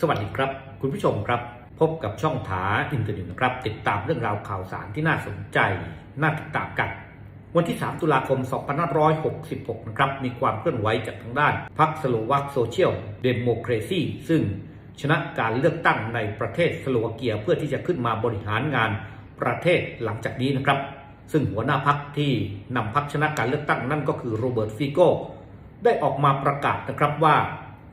สวัสดีครับ คุณผู้ชมครับ พบกับช่องถาอินเทอร์เน็ตนะครับ ติดตามเรื่องราวข่าวสารที่น่าสนใจ น่าติดตามกัน วันที่ 3 ตุลาคม 2566 นะครับ มีความเคลื่อนไหวจากทางด้านพรรคสโลวักโซเชียลเดโมครซีซึ่งชนะการเลือกตั้งในประเทศสโลวาเกียเพื่อที่จะขึ้นมาบริหารงานประเทศหลังจากนี้นะครับ ซึ่งหัวหน้าพรรคที่นำพรรคชนะการเลือกตั้งนั่นก็คือโรเบิร์ตฟิโกได้ออกมาประกาศนะครับว่า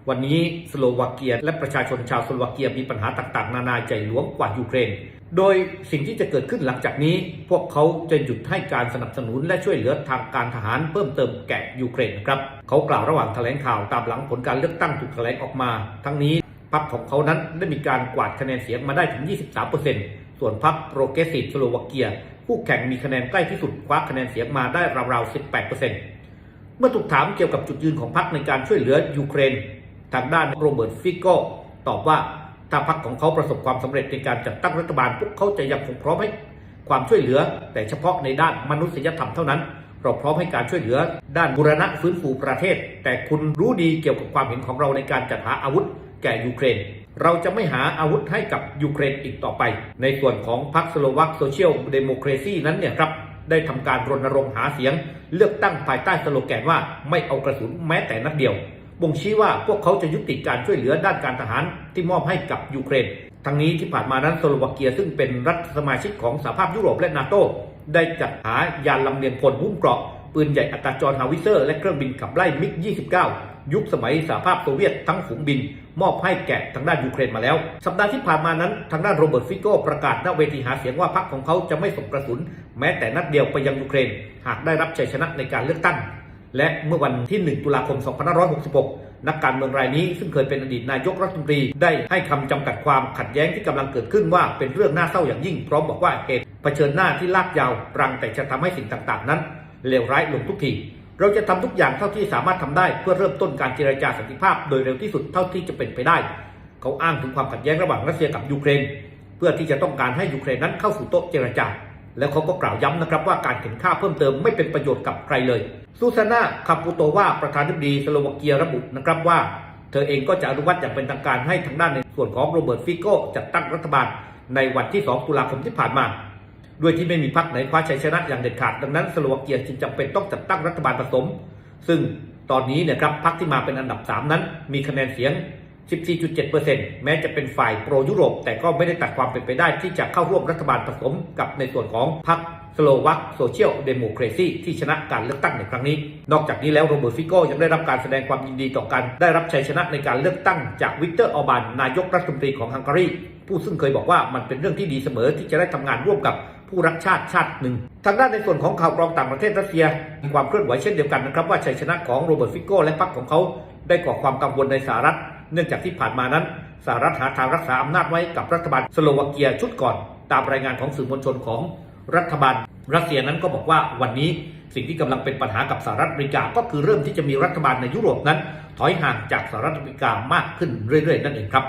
วันนี้สโลวาเกียและประชาชนชาวสโลวาเกียมีปัญหาต่างๆ นานาใจหลวงกว่ายูเครน โดยสิ่งที่จะเกิดขึ้นหลังจากนี้ พวกเขาจะหยุดให้การสนับสนุนและช่วยเหลือทางการทหารเพิ่มเติมแก่ยูเครนครับ เขากล่าวระหว่างแถลงข่าวตามหลังผลการเลือกตั้งถูกแถลงออกมา ทั้งนี้พรรคของเขานั้นได้มีการกวาดคะแนนเสียงมาได้ถึง 23%ส่วนพรรคโปรเกรสซีฟสโลวาเกียคู่แข่งมีคะแนนใกล้ที่สุดคว้าคะแนนเสียงมาได้ราวๆ 18%เมื่อถูกถามเกี่ยวกับจุดยืนของพรรคในการช่วยเหลือยูเครน ทางด้านโรเบิร์ตฟิโก้ตอบว่าถ้าพรรคของเขาประสบความสำเร็จในการจัดตั้งรัฐบาลพวกเขาจะยังคงพร้อมให้ความช่วยเหลือ แต่เฉพาะในด้านมนุษยธรรมเท่านั้น เราพร้อมให้การช่วยเหลือ ด้านบูรณะฟื้นฟูประเทศ แต่คุณรู้ดีเกี่ยวกับความเห็นของเราในการจัดหาอาวุธแก่ยูเครน เราจะไม่หาอาวุธให้กับยูเครนอีกต่อไป ในส่วนของพรรคสโลวักโซเชียลเดโมแครซีนั้นเนี่ยครับได้ทำการรณรงค์หาเสียง เลือกตั้งภายใต้สโลแกนว่าไม่เอากระสุนแม้แต่นัดเดียว บ่งชี้ว่าพวกเขาจะยุติการช่วยเหลือด้านการทหารที่มอบให้กับยูเครน ทั้งนี้ที่ผ่านมานั้นสโลวาเกียซึ่งเป็นรัฐสมาชิกของสหภาพยุโรปและนาโตได้จัดหายานลำเลียงพลหุ้มเกราะ ปืนใหญ่อัตราจรฮาวิเซอร์ และเครื่องบินขับไล่มิก 29 ยุคสมัยสหภาพโซเวียตทั้งฝูงบิน มอบให้แก่ทางด้านยูเครนมาแล้ว สัปดาห์ที่ผ่านมานั้น ทางด้านโรเบิร์ตฟิโกประกาศณเวทีหาเสียงว่าพรรคของเขาจะไม่ส่งกระสุน แม้แต่นัดเดียวไปยังยูเครน หากได้รับชัยชนะในการเลือกตั้ง และเมื่อวันที่ 1 ตุลาคม 2566 นักการเมืองรายนี้ซึ่งเคยเป็นอดีตนายกรัฐมนตรี ได้ให้คำจำกัดความขัดแย้งที่กำลังเกิดขึ้นว่าเป็นเรื่องน่าเศร้าอย่างยิ่ง พร้อมบอกว่าเหตุเผชิญหน้าที่ลากยาวรังแต่จะทำให้สิ่งต่างๆ นั้นเลวร้ายลงทุกทีเราจะทำทุกอย่างเท่าที่สามารถทำได้เพื่อเริ่มต้นการเจรจาสันติภาพโดยเร็วที่สุดเท่าที่จะเป็นไปได้ เขาอ้างถึงความขัดแย้งระหว่างรัสเซียกับยูเครน เพื่อที่จะต้องการให้ยูเครนนั้นเข้าสู่โต๊ะเจรจา แล้วเขาก็กล่าวย้ำนะครับว่าการเข็นค่าเพิ่มเติมไม่เป็นประโยชน์กับใครเลย ซูซานาคาปูโตวาประธานาธิบดีสโลวาเกียระบุนะครับว่า เธอเองก็จะอนุมัติอย่างเป็นทางการให้ทางด้านในส่วนของโรเบิร์ตฟิโก้จัดตั้งรัฐบาลในวันที่ 2 ตุลาคมที่ผ่านมา ด้วยที่ไม่มีพรรคไหนคว้าชัยชนะอย่างเด็ดขาดดังนั้นสโลวาเกียจึงจำเป็นต้องจัดตั้งรัฐบาลผสม ซึ่งตอนนี้เนี่ยครับพรรคที่มาเป็นอันดับ 3 นั้น มีคะแนนเสียง 14.7%แม้จะเป็นฝ่ายโปรยุโรป แต่ก็ไม่ได้ตัดความเป็นไปได้ที่จะเข้าร่วมรัฐบาลผสมกับในส่วนของพรรคสโลวักโซเชียลเดโมครซีที่ชนะการเลือกตั้งในครั้งนี้ นอกจากนี้แล้วโรเบิร์ตฟิโก้ยังได้รับการแสดงความยินดีต่อการได้รับชัยชนะในการเลือกตั้งจากวิกเตอร์ออบานนายกรัฐมนตรีของฮังการี ผู้ซึ่งเคยบอกว่ามันเป็นเรื่องที่ดีเสมอที่จะได้ทำงานร่วมกับผู้รักชาติชาติหนึ่ง ทางด้านในส่วนของข่าวกรองต่างประเทศรัสเซีย มีความเคลื่อนไหวเช่นเดียวกันนะครับว่าชัยชนะของโรเบิร์ตฟิโกและพรรคของเขาได้ก่อความกังวลในสหรัฐ เนื่องจากที่ผ่านมานั้นสหรัฐหาทางรักษาอำนาจไว้กับรัฐบาลสโลวาเกียชุดก่อน ตามรายงานของสื่อมวลชนของรัฐบาล รัสเซียนั้นก็บอกว่าวันนี้สิ่งที่กำลังเป็นปัญหากับสหรัฐอเมริกา ก็คือเริ่มที่จะมีรัฐบาลในยุโรปนั้น ถอยห่างจากสหรัฐอเมริกามากขึ้นเรื่อยๆนั่นเองครับ